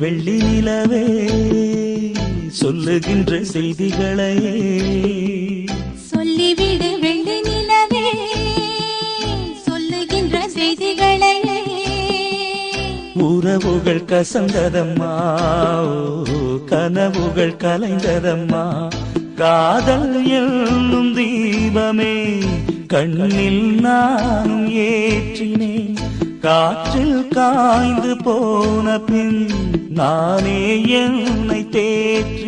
வெள்ளி நிலவே சொல்லுகின்ற செய்திகளையே. சொல்லிவிடு வெள்ளி நிலவே சொல்லுகின்ற செய்திகளை உறவுகள் கசந்ததம்மா கனவுகள் கலைந்ததம்மா. காதல் என்னும் தீபமே கண்ணில் நானும் ஏற்றினேன் காற்றில் காய்ந்து போன பின் நானே என்னை தேற்றி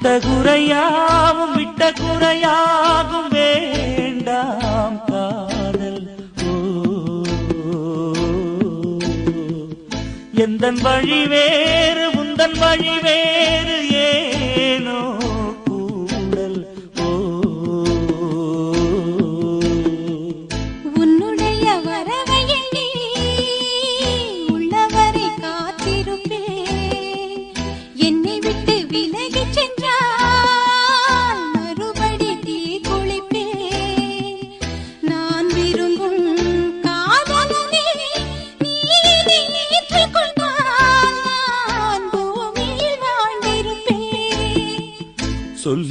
தொட்ட குறையாவும் விட்ட குறையாகும் வேண்டாம் காதல். ஓ. எந்தன் வழி வேறு உந்தன் வழி வேறு ஏனோ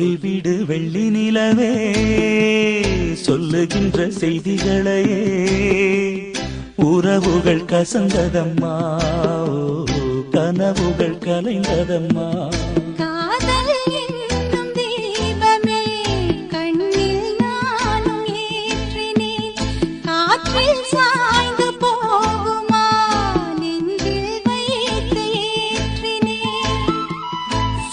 சொல்லிவிடு வெள்ளி நிலவே சொல்லுகின்ற செய்திகளையே. உறவுகள் கசந்ததம்மா கனவுகள் கலைந்ததம்மா.